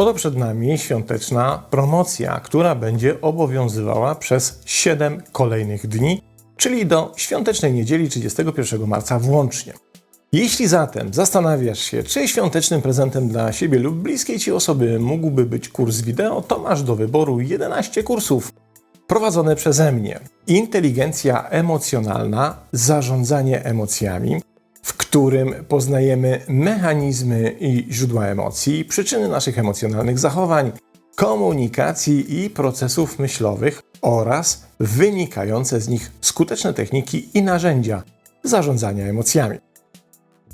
Oto przed nami świąteczna promocja, która będzie obowiązywała przez 7 kolejnych dni, czyli do świątecznej niedzieli 31 marca włącznie. Jeśli zatem zastanawiasz się, czy świątecznym prezentem dla siebie lub bliskiej ci osoby mógłby być kurs wideo, to masz do wyboru 11 kursów prowadzone przeze mnie. Inteligencja emocjonalna, zarządzanie emocjami, którym poznajemy mechanizmy i źródła emocji, przyczyny naszych emocjonalnych zachowań, komunikacji i procesów myślowych oraz wynikające z nich skuteczne techniki i narzędzia zarządzania emocjami.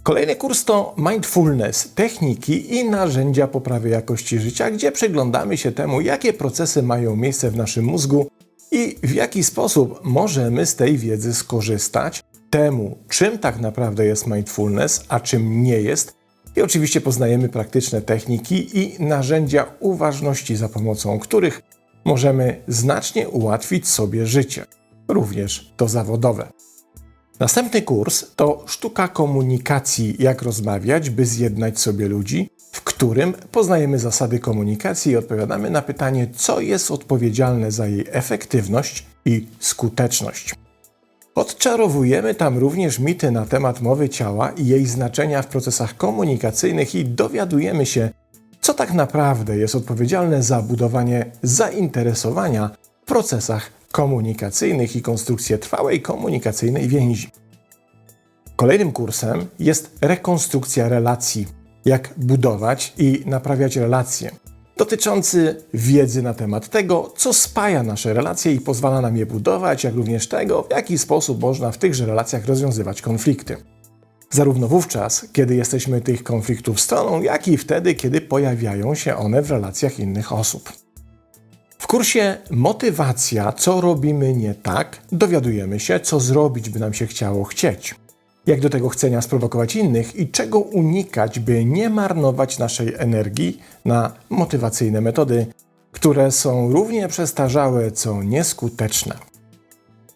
Kolejny kurs to Mindfulness techniki i narzędzia poprawy jakości życia, gdzie przyglądamy się temu, jakie procesy mają miejsce w naszym mózgu i w jaki sposób możemy z tej wiedzy skorzystać, temu, czym tak naprawdę jest mindfulness, a czym nie jest. I oczywiście poznajemy praktyczne techniki i narzędzia uważności, za pomocą których możemy znacznie ułatwić sobie życie, również to zawodowe. Następny kurs to sztuka komunikacji, jak rozmawiać, by zjednać sobie ludzi, w którym poznajemy zasady komunikacji i odpowiadamy na pytanie, co jest odpowiedzialne za jej efektywność i skuteczność. Odczarowujemy tam również mity na temat mowy ciała i jej znaczenia w procesach komunikacyjnych i dowiadujemy się, co tak naprawdę jest odpowiedzialne za budowanie zainteresowania w procesach komunikacyjnych i konstrukcję trwałej komunikacyjnej więzi. Kolejnym kursem jest rekonstrukcja relacji, jak budować i naprawiać relacje, dotyczący wiedzy na temat tego, co spaja nasze relacje i pozwala nam je budować, jak również tego, w jaki sposób można w tychże relacjach rozwiązywać konflikty. Zarówno wówczas, kiedy jesteśmy tych konfliktów stroną, jak i wtedy, kiedy pojawiają się one w relacjach innych osób. W kursie Motywacja, co robimy nie tak, dowiadujemy się, co zrobić, by nam się chciało chcieć. Jak do tego chcenia sprowokować innych i czego unikać, by nie marnować naszej energii na motywacyjne metody, które są równie przestarzałe, co nieskuteczne.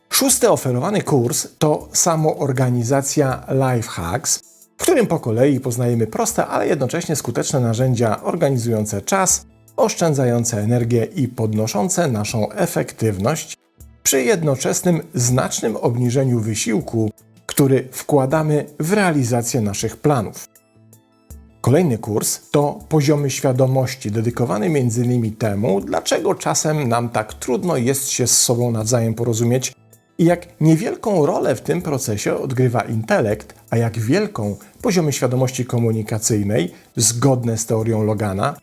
Szósty oferowany kurs to samoorganizacja Lifehacks, w którym po kolei poznajemy proste, ale jednocześnie skuteczne narzędzia organizujące czas, oszczędzające energię i podnoszące naszą efektywność przy jednoczesnym znacznym obniżeniu wysiłku, który wkładamy w realizację naszych planów. Kolejny kurs to poziomy świadomości, dedykowany m.in. temu, dlaczego czasem nam tak trudno jest się z sobą nawzajem porozumieć i jak niewielką rolę w tym procesie odgrywa intelekt, a jak wielką poziomy świadomości komunikacyjnej, zgodne z teorią Logana,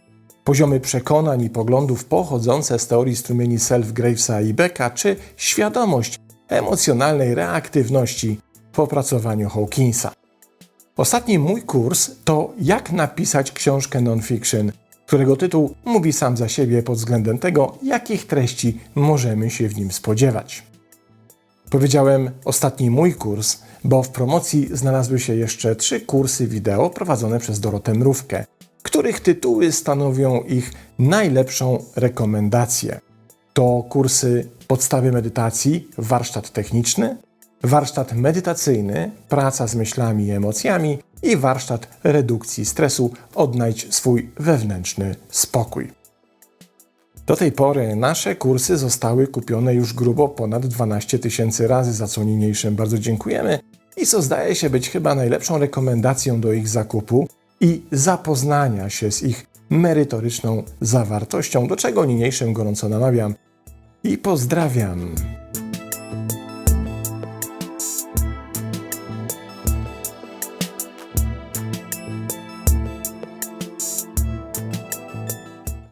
poziomy przekonań i poglądów pochodzące z teorii strumieni Self-Gravesa i Becka, czy świadomość emocjonalnej reaktywności w opracowaniu Hawkinsa. Ostatni mój kurs to Jak napisać książkę non-fiction, którego tytuł mówi sam za siebie pod względem tego, jakich treści możemy się w nim spodziewać. Powiedziałem ostatni mój kurs, bo w promocji znalazły się jeszcze trzy kursy wideo prowadzone przez Dorotę Mrówkę, których tytuły stanowią ich najlepszą rekomendację. To kursy podstawy medytacji, warsztat techniczny, warsztat medytacyjny, praca z myślami i emocjami i warsztat redukcji stresu, odnajdź swój wewnętrzny spokój. Do tej pory nasze kursy zostały kupione już grubo ponad 12 tysięcy razy, za co niniejszym bardzo dziękujemy i co zdaje się być chyba najlepszą rekomendacją do ich zakupu i zapoznania się z ich merytoryczną zawartością, do czego niniejszym gorąco namawiam i pozdrawiam.